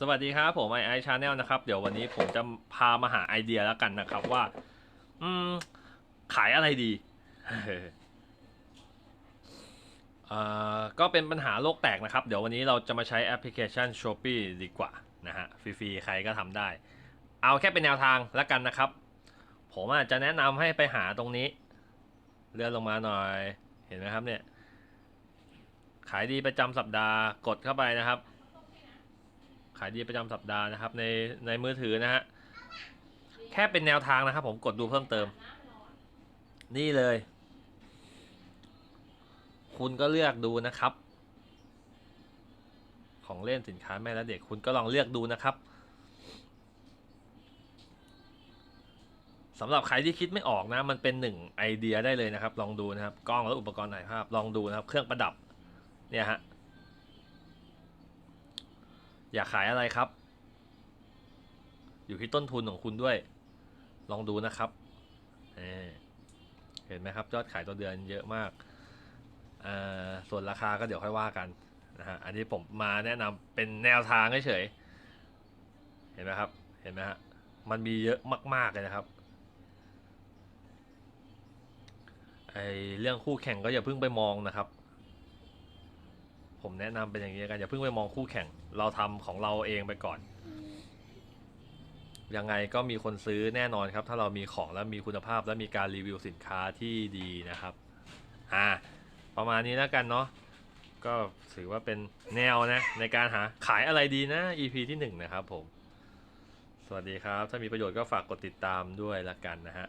สวัสดีครับผมไอไอชาแนลนะครับ เดี๋ยววันนี้ผมจะพามาหาไอเดียแล้วกันนะครับว่า อืม ขายอะไรดีเอ่อก็เป็นปัญหาโลกแตกนะครับ เดี๋ยววันนี้เราจะมาใช้แอปพลิเคชัน Shopee ดีกว่านะฮะฟรีๆใครก็ทำได้ เอาแค่เป็นแนวทางแล้วกันนะครับ ผมอาจจะแนะนำให้ไปหาตรงนี้ เลื่อนลงมาหน่อยเห็นไหมครับเนี่ย ขายดีประจำสัปดาห์กดเข้าไปนะครับ ขายดีประจำสัปดาห์นะครับในในมือถือนะฮะแค่เป็นแนวทางนะครับ ผมกดดูเพิ่มเติม นี่เลย คุณก็เลือกดูนะครับ ของเล่นสินค้าแม่และเด็กคุณก็ลองเลือกดูนะครับสำหรับใครที่คิดไม่ออกนะ มันเป็นหนึ่งไอเดียได้เลยนะครับ ลองดูนะครับ กล้องและอุปกรณ์ถ่ายภาพ ลองดูนะครับ เครื่องประดับ เนี่ยฮะ อยากขายอะไรครับ อยู่ที่ต้นทุนของคุณด้วย ลองดูนะครับเเห็นไหมครับยอดขายต่อเดือนเยอะมาก ส่วนราคาก็เดี๋ยวค่อยว่ากันนะฮะ อันนี้ผมมาแนะนำเป็นแนวทางเฉยๆเห็นไหมครับ เห็นไหมฮะ มันมีเยอะมาก ๆ เลยนะครับไอเรื่องคู่แข่งก็อย่าเพิ่งไปมองนะครับ ผมแนะนำเป็นอย่างนี้กันอย่าเพิ่งไปมองคู่แข่ง เราทำของเราเองไปก่อน ยังไงก็มีคนซื้อแน่นอนครับ ถ้าเรามีของแล้วมีคุณภาพและมีการรีวิวสินค้าที่ดีนะครับ อ่า ประมาณนี้แล้วกันเนาะก็ถือว่าเป็นแนวนะ ในการหาขายอะไรดีนะ EP ที่หนึ่งนะครับผม สวัสดีครับ ถ้ามีประโยชน์ก็ฝากกดติดตามด้วยละกันนะฮะ